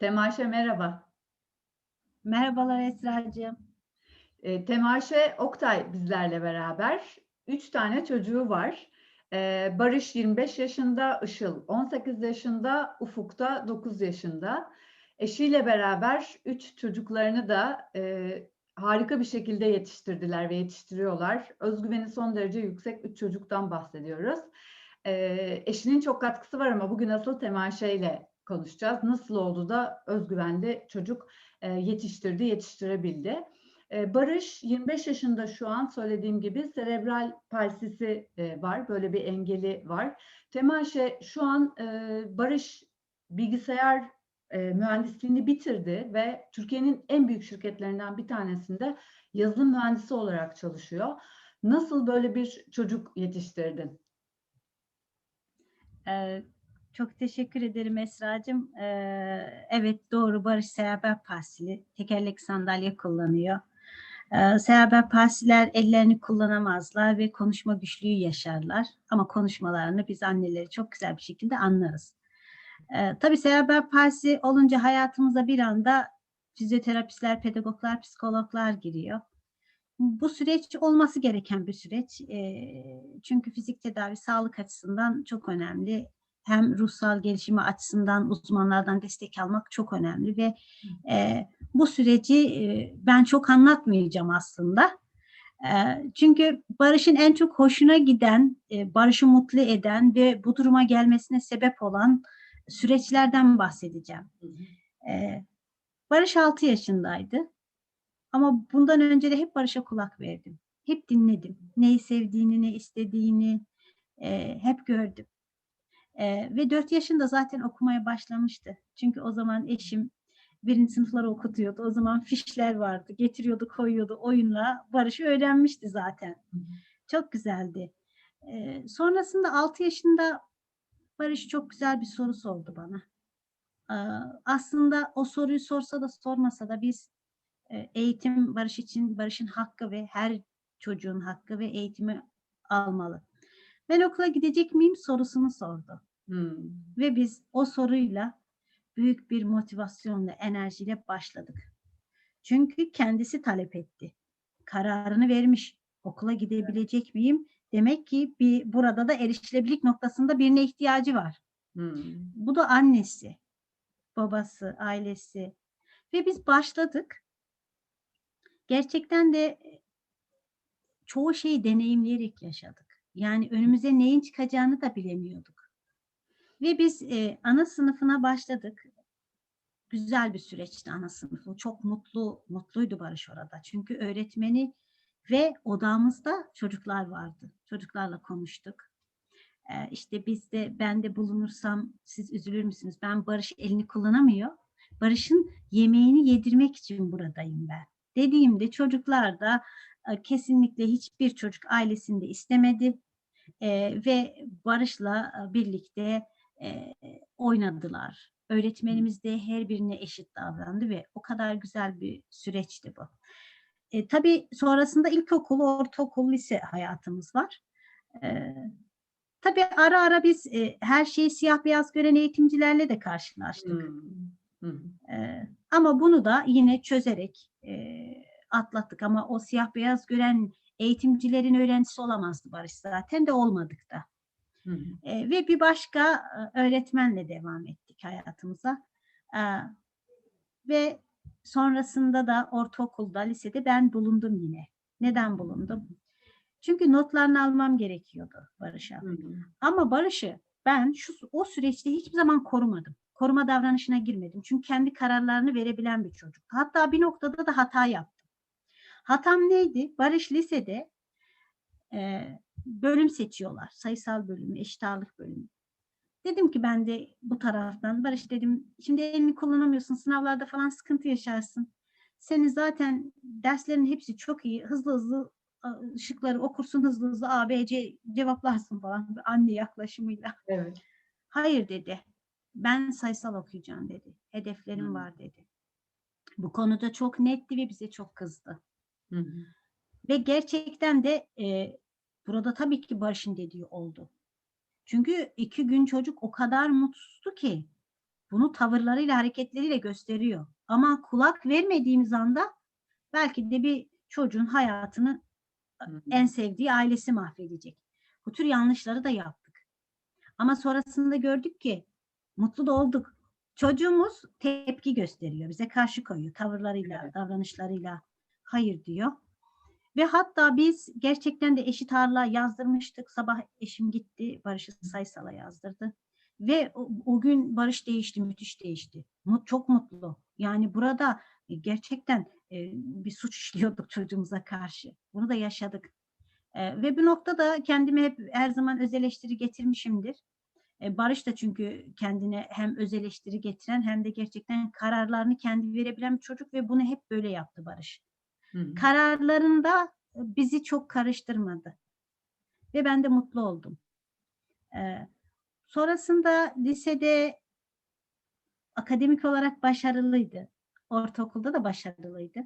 Temaşe merhaba. Merhabalar Esra'cığım. E, Temaşe Oktay bizlerle beraber. Üç tane çocuğu var. E, Barış 25 yaşında, Işıl 18 yaşında, Ufuk da 9 yaşında. Eşiyle beraber üç çocuklarını da e, harika bir şekilde yetiştirdiler ve yetiştiriyorlar. Özgüveni son derece yüksek üç çocuktan bahsediyoruz. E, eşinin çok katkısı var ama bugün asıl Temaşe ile konuşacağız. Nasıl oldu da özgüvenli çocuk e, yetiştirdi, yetiştirebildi. E, Barış 25 yaşında şu an söylediğim gibi serebral palsisi e, var. Böyle bir engeli var. Temaşe şu an Barış bilgisayar mühendisliğini bitirdi ve Türkiye'nin en büyük şirketlerinden bir tanesinde yazılım mühendisi olarak çalışıyor. Nasıl böyle bir çocuk yetiştirdin? Ee, çok teşekkür ederim Esra'cığım. Ee, evet doğru Barış seyaber pasili tekerlek sandalye kullanıyor. Ee, seyaber pasiler ellerini kullanamazlar ve konuşma güçlüğü yaşarlar. Ama konuşmalarını biz anneleri çok güzel bir şekilde anlarız. Ee, tabii seyaber palsi olunca hayatımıza bir anda fizyoterapistler, pedagoglar, psikologlar giriyor. Bu süreç olması gereken bir süreç. Eee, çünkü fizik tedavi sağlık açısından çok önemli. Hem ruhsal gelişimi açısından uzmanlardan destek almak çok önemli ve eee, bu süreci eee, ben çok anlatmayacağım aslında. Eee, çünkü Barış'ın en çok hoşuna giden, eee, Barış'ı mutlu eden ve bu duruma gelmesine sebep olan süreçlerden bahsedeceğim. Eee, Barış 6 yaşındaydı. Ama bundan önce de hep Barış'a kulak verdim. Hep dinledim. Neyi sevdiğini, ne istediğini eee, hep gördüm. Eee, ve 4 yaşında zaten okumaya başlamıştı. Çünkü o zaman eşim birinci sınıfları okutuyordu. O zaman fişler vardı. Getiriyordu, koyuyordu oyunla. Barış öğrenmişti zaten. Çok güzeldi. Eee, sonrasında 6 yaşında Barış çok güzel bir soru sordu bana. Aa, aslında o soruyu sorsa da sormasa da biz e, eğitim Barış için Barış'ın hakkı ve her çocuğun hakkı ve eğitimi almalı. Ben okula gidecek miyim sorusunu sordu. Hmm. Ve biz o soruyla büyük bir motivasyonla, enerjiyle başladık. Çünkü kendisi talep etti. Kararını vermiş. Okula gidebilecek miyim? Demek ki bir burada da erişilebilirlik noktasında birine ihtiyacı var. Hmm. Bu da annesi, babası, ailesi ve biz başladık. Gerçekten de e, çoğu şeyi deneyimleyerek yaşadık. Yani önümüze neyin çıkacağını da bilemiyorduk. Ve biz e, ana sınıfına başladık. Güzel bir süreçti ana sınıfı. Çok mutlu, mutluydu Barış orada. Çünkü öğretmeni ve odamızda çocuklar vardı. Çocuklarla konuştuk. Ee, işte biz de ben de bulunursam siz üzülür müsünüz? Ben Barış elini kullanamıyor. Barış'ın yemeğini yedirmek için buradayım ben. Dediğimde çocuklar da e, kesinlikle hiçbir çocuk ailesinde istemedi E, ve Barış'la e, birlikte e, oynadılar. Öğretmenimiz de her birine eşit davrandı ve o kadar güzel bir süreçti bu. E, tabii sonrasında ilkokul, ortaokul, lise hayatımız var. E, tabii ara ara biz e, her şeyi siyah beyaz gören eğitimcilerle de karşılaştık. Hmm. Hmm. E, ama bunu da yine çözerek e, atlattık. Ama o siyah beyaz gören eğitimcilerin öğrencisi olamazdı Barış zaten de olmadık da. E, ve bir başka öğretmenle devam ettik hayatımıza. E, ve sonrasında da ortaokulda, lisede ben bulundum yine. Neden bulundum? Çünkü notlarını almam gerekiyordu Barış'a. Ama Barış'ı ben şu o süreçte hiçbir zaman korumadım. Koruma davranışına girmedim. Çünkü kendi kararlarını verebilen bir çocuk. Hatta bir noktada da hata yaptım. Hatam neydi? Barış lisede e, bölüm seçiyorlar. Sayısal bölümü, eşit ağırlık bölümü. Dedim ki ben de bu taraftan Barış dedim şimdi elini kullanamıyorsun sınavlarda falan sıkıntı yaşarsın. Senin zaten derslerin hepsi çok iyi hızlı hızlı şıkları okursun hızlı hızlı A, B, C cevaplarsın falan bir anne yaklaşımıyla. Evet. Hayır dedi. Ben sayısal okuyacağım dedi. Hedeflerim Hmm. var dedi. Bu konuda çok netti ve bize çok kızdı. Hmm. Ve gerçekten de e, burada tabii ki Barış'ın dediği oldu. Çünkü iki gün çocuk o kadar mutsuzdu ki bunu tavırlarıyla, hareketleriyle gösteriyor. Ama kulak vermediğimiz anda belki de bir çocuğun hayatını en sevdiği ailesi mahvedecek. Bu tür yanlışları da yaptık. Ama sonrasında gördük ki mutlu da olduk. Çocuğumuz tepki gösteriyor. Bize karşı koyuyor. Tavırlarıyla, davranışlarıyla hayır diyor. Ve hatta biz gerçekten de eşit ağırlığa yazdırmıştık. Sabah eşim gitti, Barış'ı sayısala yazdırdı. Ve o, o gün Barış değişti, müthiş değişti. Mut, çok mutlu. Yani burada e, gerçekten e, bir suç işliyorduk çocuğumuza karşı. Bunu da yaşadık. E, ve bu noktada kendime hep her zaman öz eleştiri getirmişimdir. E, Barış da çünkü kendine hem öz eleştiri getiren hem de gerçekten kararlarını kendi verebilen bir çocuk ve bunu hep böyle yaptı Barış. Hı. Kararlarında e, bizi çok karıştırmadı. Ve ben de mutlu oldum. E, sonrasında lisede akademik olarak başarılıydı. Ortaokulda da başarılıydı.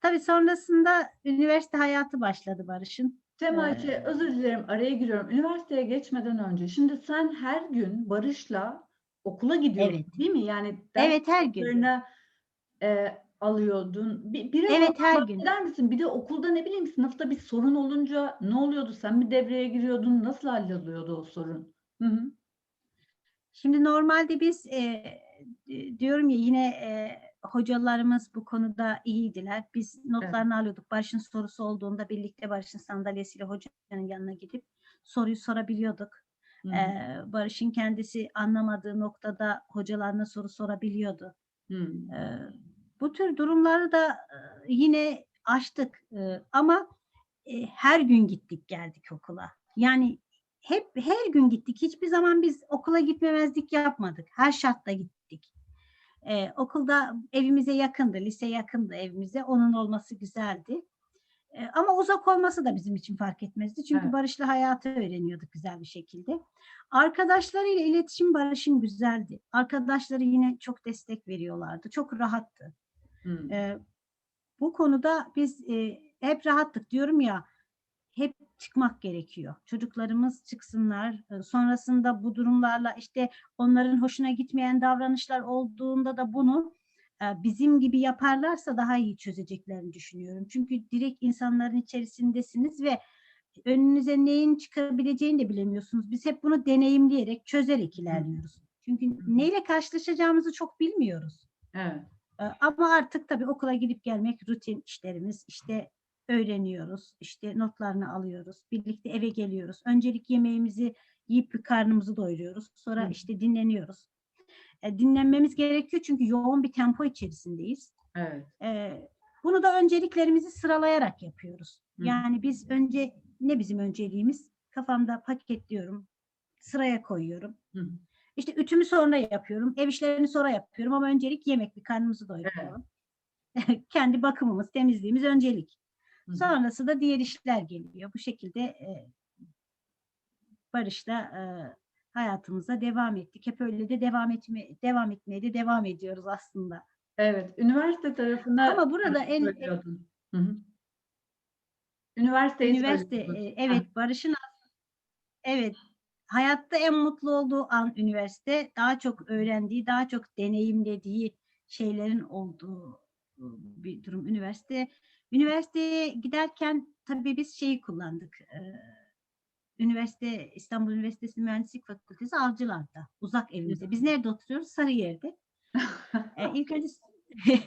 Tabii sonrasında üniversite hayatı başladı Barış'ın. Temayçe Ee, özür dilerim araya giriyorum. Üniversiteye geçmeden önce şimdi sen her gün Barış'la okula gidiyorsun Evet. değil mi? Yani Evet her gün. e, alıyordun. Bir, biraz Evet, her gün. bahseder misin? Bir de okulda ne bileyim sınıfta bir sorun olunca ne oluyordu? Sen mi devreye giriyordun? Nasıl halloluyordu o sorun? Hı hı. Şimdi normalde biz e, diyorum ya yine e, hocalarımız bu konuda iyiydiler. Biz notlarını alıyorduk. Barış'ın sorusu olduğunda birlikte Barış'ın sandalyesiyle hocanın yanına gidip soruyu sorabiliyorduk. Hı hı. E, Barış'ın kendisi anlamadığı noktada hocalarına soru sorabiliyordu. Hı. E, bu tür durumları da yine aştık. E, ama her gün gittik geldik okula. Yani hep her gün gittik. Hiçbir zaman biz okula gitmemezlik yapmadık. Her şartta gittik. Ee, okulda evimize yakındı, lise yakındı evimize. Onun olması güzeldi. Ee, ama uzak olması da bizim için fark etmezdi. Çünkü Evet. Barış'la hayatı öğreniyorduk güzel bir şekilde. Arkadaşlarıyla iletişim Barış'ın güzeldi. Arkadaşları yine çok destek veriyorlardı. Çok rahattı. Ee, bu konuda biz e, hep rahattık diyorum ya hep çıkmak gerekiyor. Çocuklarımız çıksınlar. e, Sonrasında bu durumlarla işte onların hoşuna gitmeyen davranışlar olduğunda da bunu e, bizim gibi yaparlarsa daha iyi çözeceklerini düşünüyorum. Çünkü direkt insanların içerisindesiniz ve önünüze neyin çıkabileceğini de bilemiyorsunuz. Biz hep bunu deneyimleyerek, çözerek ilerliyoruz. Çünkü neyle karşılaşacağımızı çok bilmiyoruz. Evet. Ama artık tabii okula gidip gelmek rutin işlerimiz. İşte öğreniyoruz, işte notlarını alıyoruz, birlikte eve geliyoruz. Öncelik yemeğimizi yiyip bir karnımızı doyuruyoruz. Sonra Hı. işte dinleniyoruz. E, dinlenmemiz gerekiyor çünkü yoğun bir tempo içerisindeyiz. Evet. E, bunu da önceliklerimizi sıralayarak yapıyoruz. Hı. Yani biz önce ne bizim önceliğimiz? Kafamda paketliyorum, sıraya koyuyorum. Hı hı. İşte ütümü sonra yapıyorum, ev işlerini sonra yapıyorum ama öncelik yemek, bir karnımızı doyuralım. Kendi bakımımız, temizliğimiz öncelik. Hı. Sonrası da diğer işler geliyor. Bu şekilde e, Barış'la e, hayatımıza devam ettik. Hep öyle de devam etme devam etmeye de devam ediyoruz aslında. Evet. Üniversite tarafına Ama burada en- söylüyordun. Hı hı. Üniversiteyi Üniversite söylüyordun. e, evet Barış'ın evet hayatta en mutlu olduğu an üniversite daha çok öğrendiği, daha çok deneyimlediği şeylerin olduğu bir durum üniversite. Üniversiteye giderken tabii biz şeyi kullandık. Üniversite İstanbul Üniversitesi Mühendislik Fakültesi Avcılar'da. Uzak evimize. Biz nerede oturuyoruz? Sarıyer'de. E, ilk önce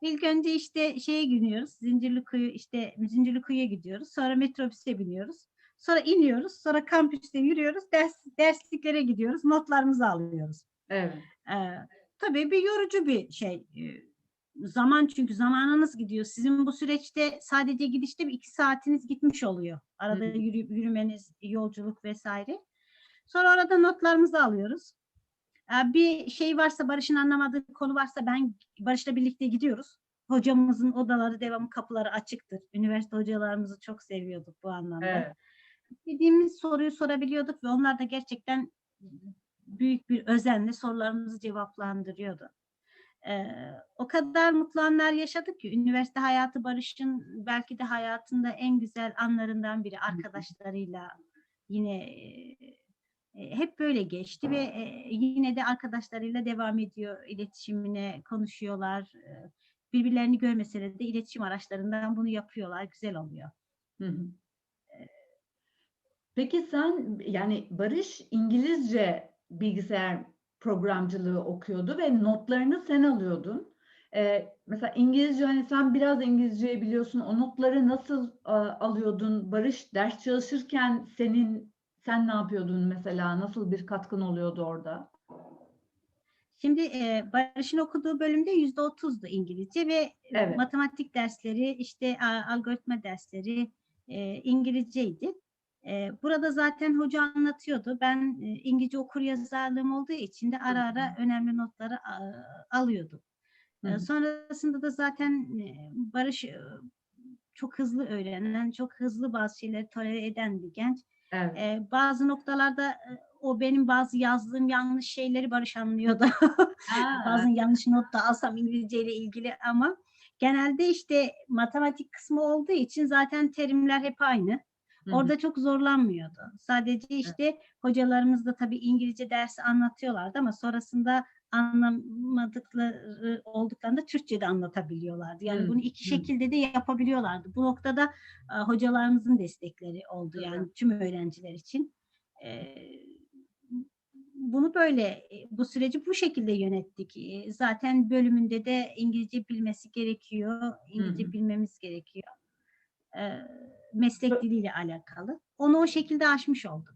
ilk önce işte şeye gidiyoruz. Zincirlikuyu işte Zincirlikuyu'ya gidiyoruz. Sonra metrobüse biniyoruz. Sonra iniyoruz. Sonra kampüste yürüyoruz. Ders dersliklere gidiyoruz. Notlarımızı alıyoruz. Evet. E, tabii bir yorucu bir şey. E, zaman çünkü zamanınız gidiyor. Sizin bu süreçte sadece gidişte bir iki saatiniz gitmiş oluyor. Arada Hı yürü- yürümeniz, yolculuk vesaire. Sonra orada notlarımızı alıyoruz. Ee, Bir şey varsa Barış'ın anlamadığı konu varsa ben Barış'la birlikte gidiyoruz. Hocamızın odaları devamlı kapıları açıktır. Üniversite hocalarımızı çok seviyorduk bu anlamda. Evet. Dediğimiz soruyu sorabiliyorduk ve onlar da gerçekten büyük bir özenle sorularımızı cevaplandırıyordu. Ee, o kadar mutlu anlar yaşadık ki üniversite hayatı Barış'ın belki de hayatında en güzel anlarından biri arkadaşlarıyla yine e, hep böyle geçti ve e, yine de arkadaşlarıyla devam ediyor iletişimine, konuşuyorlar. Birbirlerini görmeseler de iletişim araçlarından bunu yapıyorlar. Güzel oluyor. Hı hı. Peki sen yani Barış İngilizce bilgisayar programcılığı okuyordu ve notlarını sen alıyordun. Ee, mesela İngilizce hani sen biraz İngilizce biliyorsun. O notları nasıl a, alıyordun? Barış ders çalışırken senin sen ne yapıyordun mesela? Nasıl bir katkın oluyordu orada? Şimdi e, Barış'ın okuduğu bölümde yüzde otuzdu İngilizce ve Evet. matematik dersleri, işte a- algoritma dersleri e, İngilizceydi. E, burada zaten hoca anlatıyordu. Ben e, İngilizce okur yazarlığım olduğu için de ara ara önemli notları a- alıyordum. Hı E, sonrasında da zaten e, Barış e, çok hızlı öğrenen, çok hızlı bazı şeyleri tolere eden bir genç. Evet. E, bazı noktalarda e, o benim bazı yazdığım yanlış şeyleri Barış anlıyordu. Bazen yanlış not da alsam İngilizce ile ilgili ama genelde işte matematik kısmı olduğu için zaten terimler hep aynı. Orada çok zorlanmıyordu. Sadece işte hocalarımız da tabii İngilizce dersi anlatıyorlardı ama sonrasında anlamadıkları olduklarında Türkçe de anlatabiliyorlardı. Yani bunu iki şekilde de yapabiliyorlardı. Bu noktada e, hocalarımızın destekleri oldu yani tüm öğrenciler için. E, bunu böyle e, bu süreci bu şekilde yönettik. Zaten bölümünde de İngilizce bilmesi gerekiyor. İngilizce hı. bilmemiz gerekiyor. E, meslek diliyle alakalı. Onu o şekilde aşmış olduk.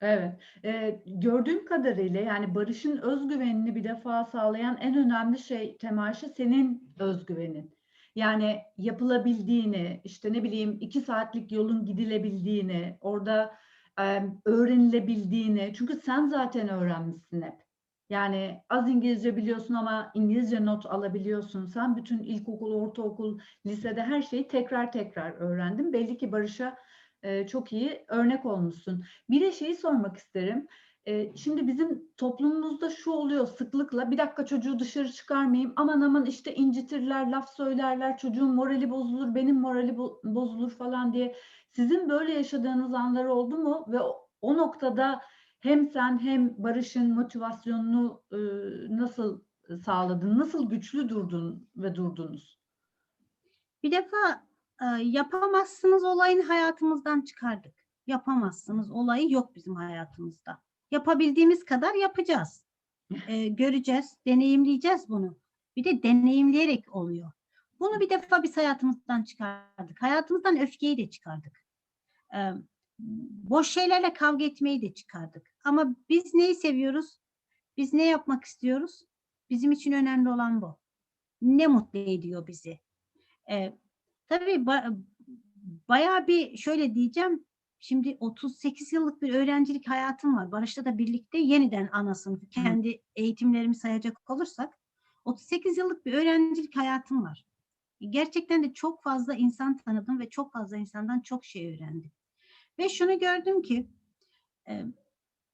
Evet. Ee, gördüğüm kadarıyla yani Barış'ın özgüvenini bir defa sağlayan en önemli şey Temaşa senin özgüvenin. Yani yapılabildiğini, işte ne bileyim iki saatlik yolun gidilebildiğini, orada e, öğrenilebildiğini. Çünkü sen zaten öğrenmişsin hep. Yani az İngilizce biliyorsun ama İngilizce not alabiliyorsun. Sen bütün ilkokul, ortaokul, lisede her şeyi tekrar tekrar öğrendin. Belli ki Barış'a e, çok iyi örnek olmuşsun. Bir de şeyi sormak isterim. Ee, Şimdi bizim toplumumuzda şu oluyor sıklıkla bir dakika çocuğu dışarı çıkarmayayım aman aman işte incitirler laf söylerler çocuğun morali bozulur benim morali bo- bozulur falan diye sizin böyle yaşadığınız anlar oldu mu ve o, o noktada hem sen hem Barış'ın motivasyonunu e, nasıl sağladın nasıl güçlü durdun ve durdunuz? Bir defa e, yapamazsınız olayını hayatımızdan çıkardık. Yapamazsınız olayı yok bizim hayatımızda. Yapabildiğimiz kadar yapacağız. E, göreceğiz, deneyimleyeceğiz bunu. Bir de deneyimleyerek oluyor. Bunu bir defa biz hayatımızdan çıkardık. Hayatımızdan öfkeyi de çıkardık. E, boş şeylerle kavga etmeyi de çıkardık. Ama biz neyi seviyoruz? Biz ne yapmak istiyoruz? Bizim için önemli olan bu. Ne mutlu ediyor bizi? E, tabii ba- bayağı bir şöyle diyeceğim. Şimdi 38 yıllık bir öğrencilik hayatım var. Barış'ta da birlikte yeniden ana sınıfı kendi eğitimlerimi sayacak olursak 38 yıllık bir öğrencilik hayatım var. Gerçekten de çok fazla insan tanıdım ve çok fazla insandan çok şey öğrendim. Ve şunu gördüm ki e,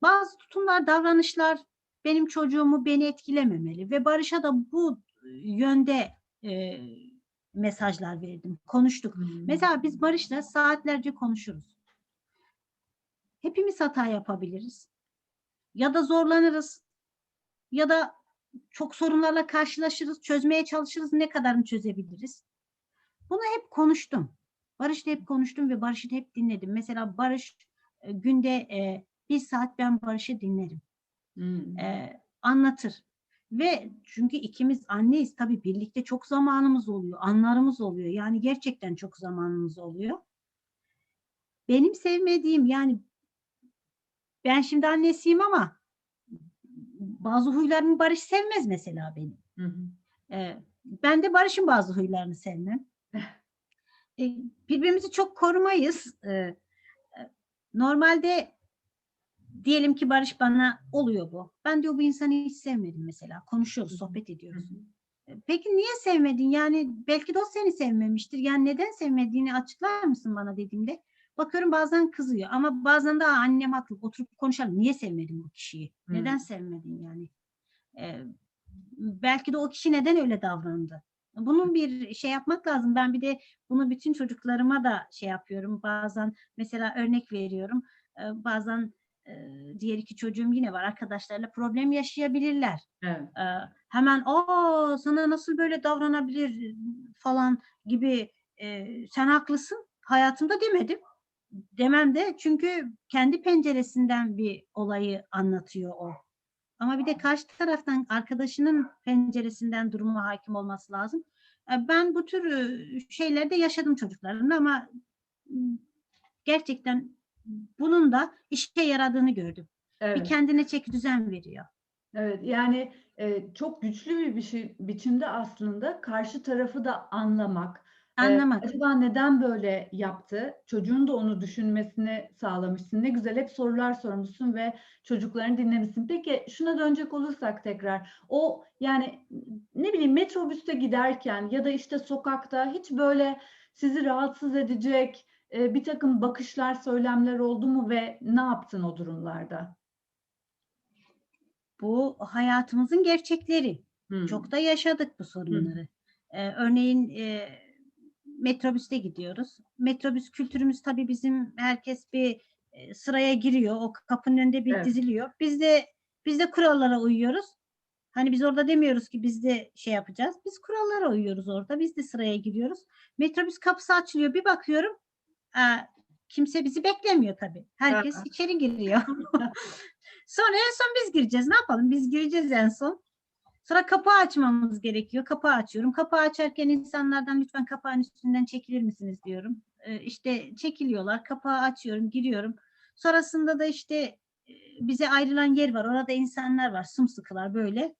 bazı tutumlar, davranışlar benim çocuğumu beni etkilememeli ve Barış'a da bu yönde e, mesajlar verdim, konuştuk. Mesela biz Barış'la saatlerce konuşuruz. Hepimiz hata yapabiliriz. Ya da zorlanırız. Ya da çok sorunlarla karşılaşırız, çözmeye çalışırız. Ne kadarını çözebiliriz? Bunu hep konuştum. Barış'la hep konuştum ve Barış'ı hep dinledim. Mesela Barış e, günde e, bir saat ben Barış'ı dinlerim. Hmm. E, anlatır. Ve çünkü ikimiz anneyiz tabii birlikte çok zamanımız oluyor, anlarımız oluyor. Yani gerçekten çok zamanımız oluyor. Benim sevmediğim yani ben şimdi annesiyim ama bazı huylarımı Barış sevmez mesela benim. Hı hı. Ee, ben de Barış'ın bazı huylarını sevmem. Ee, birbirimizi çok korumayız. Ee, normalde diyelim ki Barış bana oluyor bu. Ben diyor bu insanı hiç sevmedim mesela. Konuşuyoruz, sohbet ediyoruz. E, Peki niye sevmedin? Yani belki de o seni sevmemiştir. Yani neden sevmediğini açıklar mısın bana dediğimde. Bakıyorum bazen kızıyor ama bazen de "Aa, annem haklı oturup konuşalım. Niye sevmedin bu kişiyi? Neden Hmm. sevmedin yani? E, belki de o kişi neden öyle davrandı? Bunun bir şey yapmak lazım. Ben bir de bunu bütün çocuklarıma da şey yapıyorum. Bazen mesela örnek veriyorum. E, bazen e, diğer iki çocuğum yine var. Arkadaşlarla problem yaşayabilirler. Evet. Ee, hemen aa sana nasıl böyle davranabilir falan gibi e, sen haklısın hayatımda demedim. Demem de çünkü kendi penceresinden bir olayı anlatıyor o. Ama bir de karşı taraftan arkadaşının penceresinden duruma hakim olması lazım. E, Ben bu tür e, şeylerde yaşadım çocuklarımla ama gerçekten bunun da işe yaradığını gördüm. Bir Evet. kendine çeki düzen veriyor. Evet, yani e, çok güçlü bir biçi- biçimde aslında karşı tarafı da anlamak. E, Anlamak. acaba neden böyle yaptı? Çocuğun da onu düşünmesini sağlamışsın. Ne güzel hep sorular sormuşsun ve çocuklarını dinlemişsin. Peki şuna dönecek olursak tekrar. O yani ne bileyim metrobüste giderken ya da işte sokakta hiç böyle sizi rahatsız edecek e, bir takım bakışlar, söylemler oldu mu ve ne yaptın o durumlarda? Bu hayatımızın gerçekleri. Hmm. Çok da yaşadık bu sorunları. Ee, örneğin e, metrobüste gidiyoruz. Metrobüs kültürümüz tabii bizim herkes bir e, sıraya giriyor. O kapının önünde bir Evet. diziliyor. Biz de biz de kurallara uyuyoruz. Hani biz orada demiyoruz ki biz de şey yapacağız. Biz kurallara uyuyoruz orada. Biz de sıraya giriyoruz. Metrobüs kapısı açılıyor. Bir bakıyorum. Kimse bizi beklemiyor tabii. Herkes Aa. içeri giriyor. Sonra en son biz gireceğiz. Ne yapalım? Biz gireceğiz en son. Sonra kapağı açmamız gerekiyor. Kapağı açıyorum. Kapağı açarken insanlardan lütfen kapağın üstünden çekilir misiniz diyorum. Ee, işte çekiliyorlar. Kapağı açıyorum, giriyorum. Sonrasında da işte e, bize ayrılan yer var. Orada insanlar var. Sımsıkılar böyle.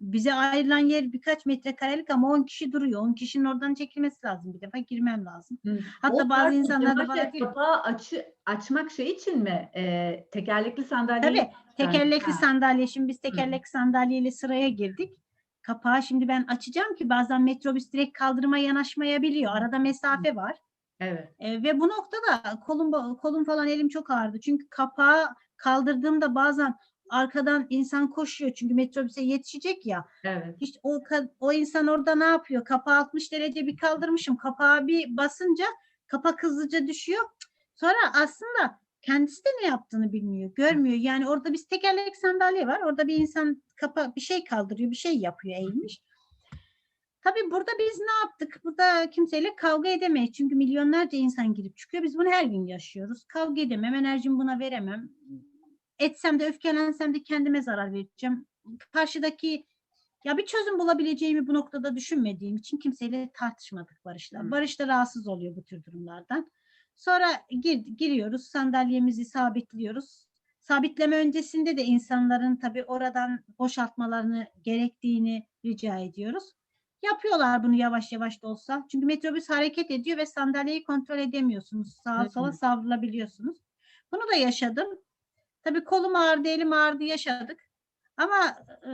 Bize ayrılan yer birkaç metrekarelik ama 10 kişi duruyor. 10 kişinin oradan çekilmesi lazım bir defa. Girmem lazım. Hı. Hatta O bazı insanlar da bana kapağı açı, açmak şey için mi? Ee, tekerlekli sandalyeyi Tabii tekerlekli ha. sandalye. Şimdi biz tekerlekli sandalyeyle sıraya girdik. Kapağı şimdi ben açacağım ki bazen metrobüs direkt kaldırıma yanaşmayabiliyor. Arada mesafe var. Evet. E, ve bu noktada kolum kolum falan elim çok ağrıdı. Çünkü kapağı kaldırdığımda bazen arkadan insan koşuyor. Çünkü metrobüse yetişecek ya. Evet. Hiç o o insan orada ne yapıyor? Kapağı 60 derece bir kaldırmışım. Kapağı bir basınca kapak hızlıca düşüyor. Sonra aslında kendisi de ne yaptığını bilmiyor, görmüyor. Yani orada biz tekerlek sandalye var. Orada bir insan kapa bir şey kaldırıyor, bir şey yapıyor eğilmiş. Tabii burada biz ne yaptık? Burada kimseyle kavga edemeyiz. Çünkü milyonlarca insan girip çıkıyor. Biz bunu her gün yaşıyoruz. Kavga edemem, enerjimi buna veremem. Etsem de öfkelensem de kendime zarar vereceğim. Karşıdaki ya bir çözüm bulabileceğimi bu noktada düşünmediğim için kimseyle tartışmadık Barış'la. Hı. Barış da rahatsız oluyor bu tür durumlardan. Sonra gir, giriyoruz, sandalyemizi sabitliyoruz. Sabitleme öncesinde de insanların tabii oradan boşaltmalarını gerektiğini rica ediyoruz. Yapıyorlar bunu yavaş yavaş da olsa. Çünkü metrobüs hareket ediyor ve sandalyeyi kontrol edemiyorsunuz. Sağa hı. sola savrulabiliyorsunuz. Bunu da yaşadım. Tabii kolum ağrıdı, elim ağrıdı yaşadık. Ama e,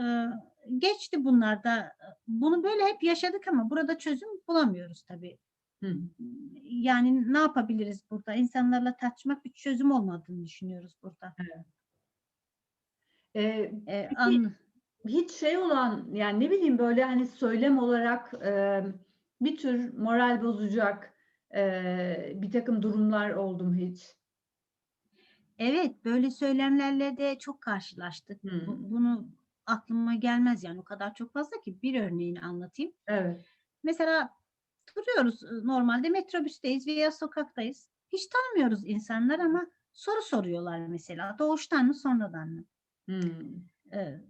geçti bunlar da. Bunu böyle hep yaşadık ama burada çözüm bulamıyoruz tabii. Hı. Yani ne yapabiliriz burada? İnsanlarla tartışmak bir çözüm olmadığını düşünüyoruz burada. Ee, E, Peki, hiç şey olan yani ne bileyim böyle hani söylem olarak e, bir tür moral bozacak e, bir takım durumlar oldu mu hiç? Evet, böyle söylemlerle de çok karşılaştık. Bu- bunu aklıma gelmez yani o kadar çok fazla ki bir örneğini anlatayım. Evet. Mesela duruyoruz e, normalde metrobüsteyiz veya sokaktayız. Hiç tanımıyoruz insanlar ama soru soruyorlar mesela. Doğuştan mı sonradan mı? Hı. Ee,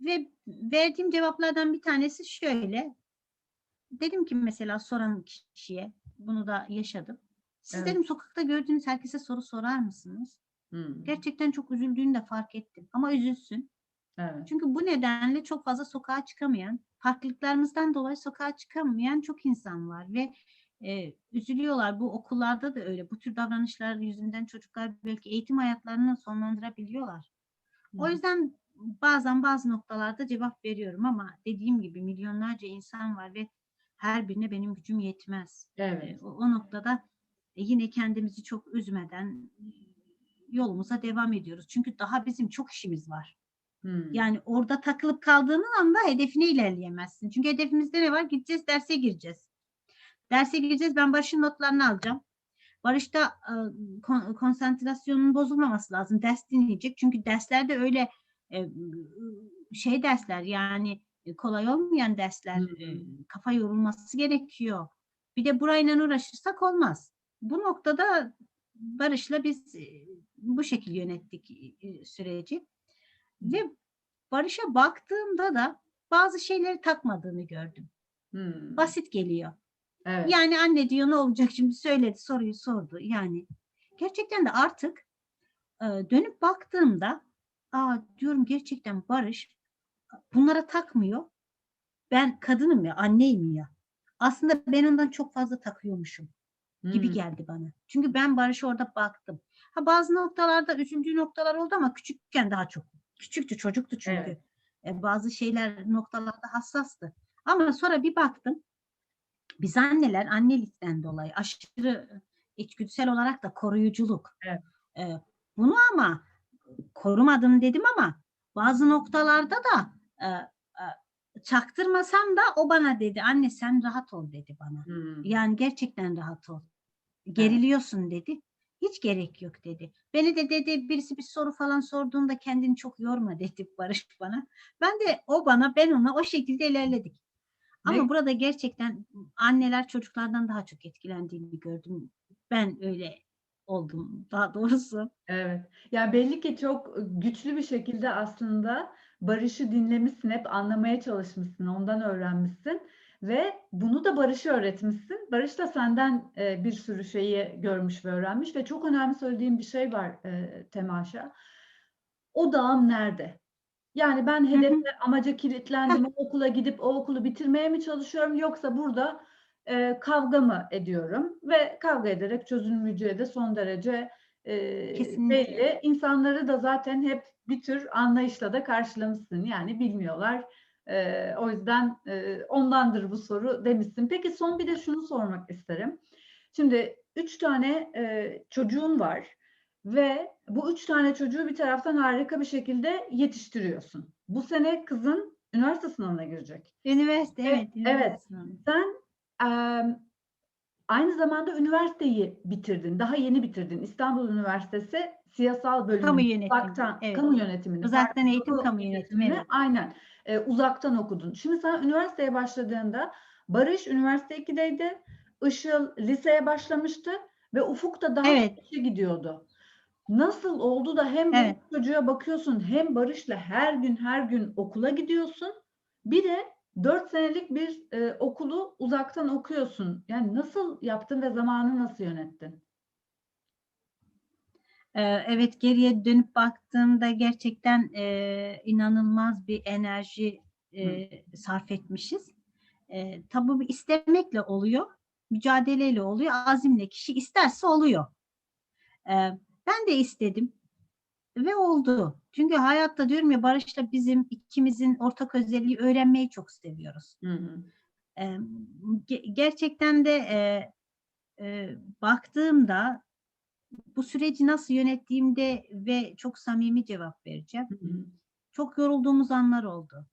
ve verdiğim cevaplardan bir tanesi şöyle. Dedim ki mesela soran kişiye, bunu da yaşadım. Siz Evet. dedim sokakta gördüğünüz herkese soru sorar mısınız? Hı. Gerçekten çok üzüldüğünü de fark ettim. Ama üzülsün. Evet. Çünkü bu nedenle çok fazla sokağa çıkamayan, farklılıklarımızdan dolayı sokağa çıkamayan çok insan var ve e, üzülüyorlar. Bu okullarda da öyle. Bu tür davranışlar yüzünden çocuklar belki eğitim hayatlarını sonlandırabiliyorlar. O Hı. yüzden bazen bazı noktalarda cevap veriyorum ama dediğim gibi milyonlarca insan var ve her birine benim gücüm yetmez. E, Evet. O, o noktada e, yine kendimizi çok üzmeden e, yolumuza devam ediyoruz. Çünkü daha bizim çok işimiz var. Hı. Yani orada takılıp kaldığın anda hedefine ilerleyemezsin. Çünkü hedefimizde ne var? Gideceğiz derse gireceğiz. Derse gireceğiz ben başın notlarını alacağım. Barış'ta e, kon- konsantrasyonun bozulmaması lazım. Ders dinleyecek. Çünkü derslerde öyle e, şey dersler yani e, kolay olmayan dersler e, hı. kafa yorulması gerekiyor. Bir de burayla uğraşırsak olmaz. Bu noktada Barış'la biz e, bu şekilde yönettik e, süreci. Ve Barış'a baktığımda da bazı şeyleri takmadığını gördüm. Hmm, Basit geliyor. Evet. Yani anne diyor ne olacak şimdi söyledi soruyu sordu. Yani gerçekten de artık e, dönüp baktığımda aa diyorum gerçekten Barış bunlara takmıyor. Ben kadınım ya anneyim ya. Aslında ben ondan çok fazla takıyormuşum gibi Hmm, geldi bana. Çünkü ben Barış'a orada baktım. Ha bazı noktalarda üzüldüğü noktalar oldu ama küçükken daha çok. Küçüktü çocuktu çünkü. Evet. E, bazı şeyler noktalarda hassastı. Ama sonra bir baktım biz anneler annelikten dolayı aşırı içgüdüsel olarak da koruyuculuk. Evet. E, bunu ama korumadım dedim ama bazı noktalarda da e, e, çaktırmasam da o bana dedi anne sen rahat ol dedi bana. hmm, Yani gerçekten rahat ol. Geriliyorsun dedi. Hiç gerek yok dedi. Beni de dedi birisi bir soru falan sorduğunda kendini çok yorma dedi Barış bana. Ben de o bana ben ona o şekilde ilerledik. Ama Ne- burada gerçekten anneler çocuklardan daha çok etkilendiğini gördüm. Ben öyle oldum daha doğrusu. Evet. Yani belli ki çok güçlü bir şekilde aslında Barış'ı dinlemişsin, hep anlamaya çalışmışsın, ondan öğrenmişsin ve bunu da Barış'a öğretmişsin. Barış da senden e, bir sürü şeyi görmüş ve öğrenmiş ve çok önemli söylediğim bir şey var e, Temaşa. Odağım nerede? Yani ben hı. hedefe, amaca kilitlendim, o okula gidip o okulu bitirmeye mi çalışıyorum yoksa burada e, kavga mı ediyorum ve kavga ederek çözülmeyeceği de son derece e, Kesinlikle. belli. İnsanları da zaten hep bir tür anlayışla da karşılamışsın. Yani bilmiyorlar. E, o yüzden e, ondandır bu soru demişsin. Peki son bir de şunu sormak isterim. Şimdi üç tane e, çocuğun var ve bu üç tane çocuğu bir taraftan harika bir şekilde yetiştiriyorsun. Bu sene kızın üniversite sınavına girecek. Üniversite Evet, evet. evet. üniversite sınavı. Sen aynı zamanda üniversiteyi bitirdin. Daha yeni bitirdin. İstanbul Üniversitesi Siyasal Bölümü. Kamu yönetimi, Uzaktan, evet. kamu yönetimini. Uzaktan eğitim, kamu yönetimi, evet. Aynen. Eee, uzaktan okudun. Şimdi sen üniversiteye başladığında Barış üniversite 2'deydi. Işıl liseye başlamıştı ve Ufuk da daha Evet. gidiyordu. Nasıl oldu da hem Evet. çocuğa bakıyorsun hem Barış'la her gün her gün okula gidiyorsun. Bir de 4 senelik bir e, okulu uzaktan okuyorsun. Yani nasıl yaptın ve zamanı nasıl yönettin? Ee, Evet geriye dönüp baktığımda gerçekten e, inanılmaz bir enerji e, sarf etmişiz. E, tabii bu istemekle oluyor, mücadeleyle oluyor, azimle kişi isterse oluyor. E, ben de istedim ve oldu. Çünkü hayatta diyorum ya Barış'la bizim ikimizin ortak özelliği öğrenmeyi çok seviyoruz. Hı hı. E, ge- gerçekten de e, e, baktığımda bu süreci nasıl yönettiğimde ve çok samimi cevap vereceğim. Hı hı. Çok yorulduğumuz anlar oldu.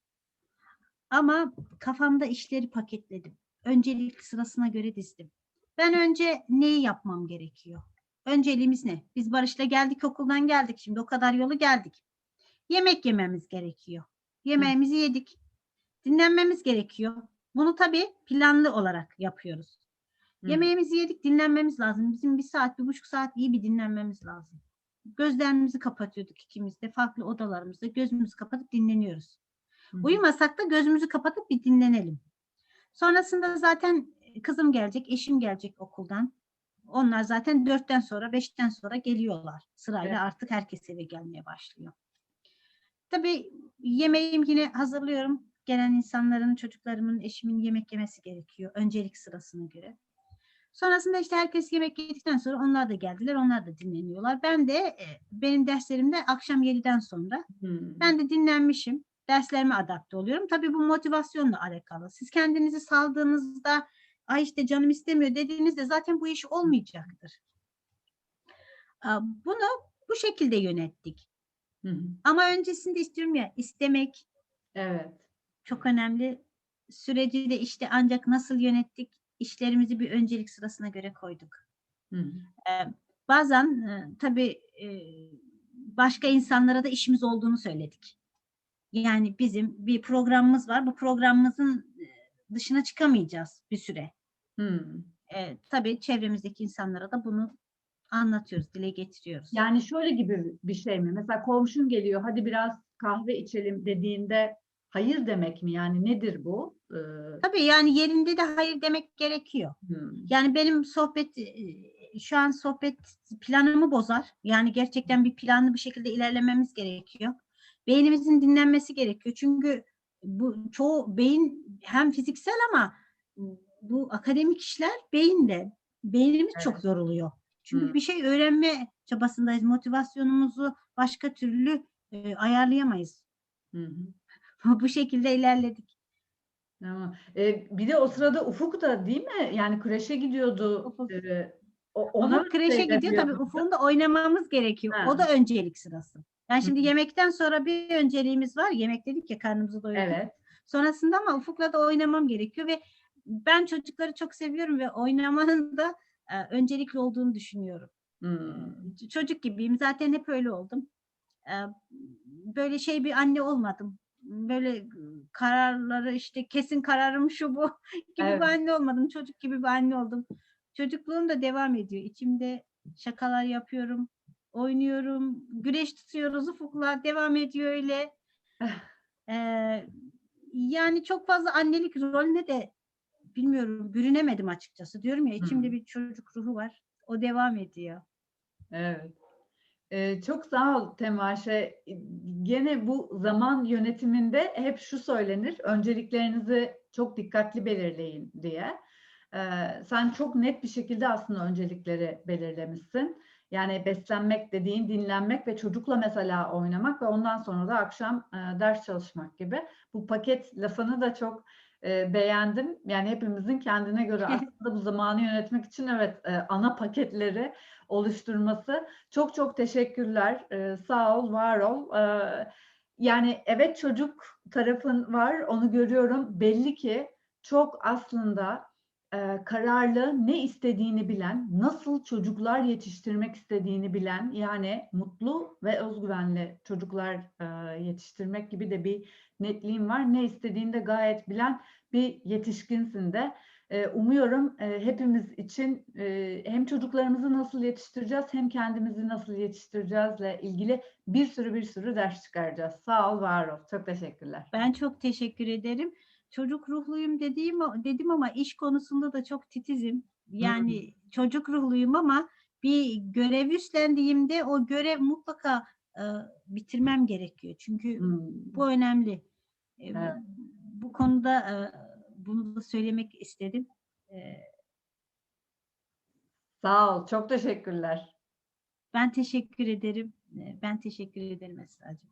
Ama kafamda işleri paketledim. Öncelik sırasına göre dizdim. Ben önce neyi yapmam gerekiyor? Önceliğimiz ne? Biz Barış'la geldik okuldan geldik. Şimdi o kadar yolu geldik. Yemek yememiz gerekiyor. Yemeğimizi yedik. Dinlenmemiz gerekiyor. Bunu tabii planlı olarak yapıyoruz. Hı. Yemeğimizi yedik, dinlenmemiz lazım. Bizim bir saat, bir buçuk saat iyi bir dinlenmemiz lazım. Gözlerimizi kapatıyorduk ikimiz de farklı odalarımızda. Gözümüzü kapatıp dinleniyoruz. Hı. Uyumasak da gözümüzü kapatıp bir dinlenelim. Sonrasında zaten kızım gelecek, eşim gelecek okuldan. Onlar zaten dörtten sonra, beşten sonra geliyorlar. Sırayla Evet. artık herkes eve gelmeye başlıyor. Tabii yemeğim yine hazırlıyorum. Gelen insanların, çocuklarımın, eşimin yemek yemesi gerekiyor. Öncelik sırasına göre. Sonrasında işte herkes yemek yedikten sonra onlar da geldiler. Onlar da dinleniyorlar. Ben de e, benim derslerimde akşam 7'den sonra Hı. ben de dinlenmişim. Derslerime adapte oluyorum. Tabii bu motivasyonla alakalı. Siz kendinizi saldığınızda ay işte canım istemiyor dediğinizde zaten bu iş olmayacaktır. Bunu bu şekilde yönettik. Hı hı. Ama öncesinde istiyorum ya istemek Evet. çok önemli. Süreci de işte ancak nasıl yönettik? İşlerimizi bir öncelik sırasına göre koyduk. Hı hı. Ee, bazen e, tabii e, başka insanlara da işimiz olduğunu söyledik. Yani bizim bir programımız var. Bu programımızın e, dışına çıkamayacağız bir süre. Hı. E, tabii çevremizdeki insanlara da bunu anlatıyoruz, dile getiriyoruz. Yani şöyle gibi bir şey mi? Mesela komşun geliyor, hadi biraz kahve içelim dediğinde hayır demek mi? Yani nedir bu? Ee, Tabii yani yerinde de hayır demek gerekiyor. hı. Yani benim sohbet e, şu an sohbet planımı bozar. Yani gerçekten bir planlı bir şekilde ilerlememiz gerekiyor. Beynimizin dinlenmesi gerekiyor. Çünkü bu çoğu beyin hem fiziksel ama bu akademik işler beyinde. Beynimiz çok Evet. yoruluyor. Çünkü Hı. bir şey öğrenme çabasındayız. Motivasyonumuzu başka türlü e, ayarlayamayız. Hı bu şekilde ilerledik. Tamam. Ee, bir de o sırada Ufuk da değil mi? Yani kreşe gidiyordu. Ufuk. Ee, o- ona Ufuk kreşe gidiyor tabii. Ufuk'un da oynamamız gerekiyor. Ha. O da öncelik sırası. Yani şimdi yemekten sonra bir önceliğimiz var. Yemek dedik ya karnımızı doyurduk. Evet. Sonrasında ama Ufuk'la da oynamam gerekiyor ve ben çocukları çok seviyorum ve oynamanın da e, öncelikli olduğunu düşünüyorum. Hmm. Çocuk gibiyim. Zaten hep öyle oldum. E, Böyle şey bir anne olmadım. Böyle kararları işte kesin kararım şu bu gibi Evet. bir anne olmadım. Çocuk gibi bir anne oldum. Çocukluğum da devam ediyor. İçimde şakalar yapıyorum, oynuyorum, güreş tutuyoruz, ufuklar devam ediyor öyle. Ee, yani çok fazla annelik rolüne de bilmiyorum bürünemedim açıkçası. Diyorum ya içimde bir çocuk ruhu var. O devam ediyor. Evet. Ee, çok sağ ol Temaşe. Gene bu zaman yönetiminde hep şu söylenir. Önceliklerinizi çok dikkatli belirleyin diye. Ee, sen çok net bir şekilde aslında öncelikleri belirlemişsin. Yani beslenmek dediğin dinlenmek ve çocukla mesela oynamak ve ondan sonra da akşam e, ders çalışmak gibi. Bu paket lafını da çok e, beğendim. Yani hepimizin kendine göre aslında bu zamanı yönetmek için evet e, ana paketleri oluşturması. Çok çok teşekkürler. Ee, sağ ol, var ol. Ee, yani evet çocuk tarafın var, onu görüyorum. Belli ki çok aslında e, kararlı, ne istediğini bilen, nasıl çocuklar yetiştirmek istediğini bilen, yani mutlu ve özgüvenli çocuklar e, yetiştirmek gibi de bir netliğin var. Ne istediğini de gayet bilen bir yetişkinsin de. Ee, Umuyorum e, hepimiz için e, hem çocuklarımızı nasıl yetiştireceğiz hem kendimizi nasıl yetiştireceğizle ilgili bir sürü bir sürü ders çıkaracağız. Sağ ol, var ol. Çok teşekkürler. Ben çok teşekkür ederim. Çocuk ruhluyum dediğim dedim ama iş konusunda da çok titizim. Yani çocuk ruhluyum ama bir görev üstlendiğimde o görev mutlaka e, bitirmem gerekiyor. Çünkü Hmm, bu önemli. E, Evet. Bu konuda e, bunu da söylemek istedim. E, Sağ ol, çok teşekkürler. Ben teşekkür ederim. E, Ben teşekkür ederim Esra'cığım.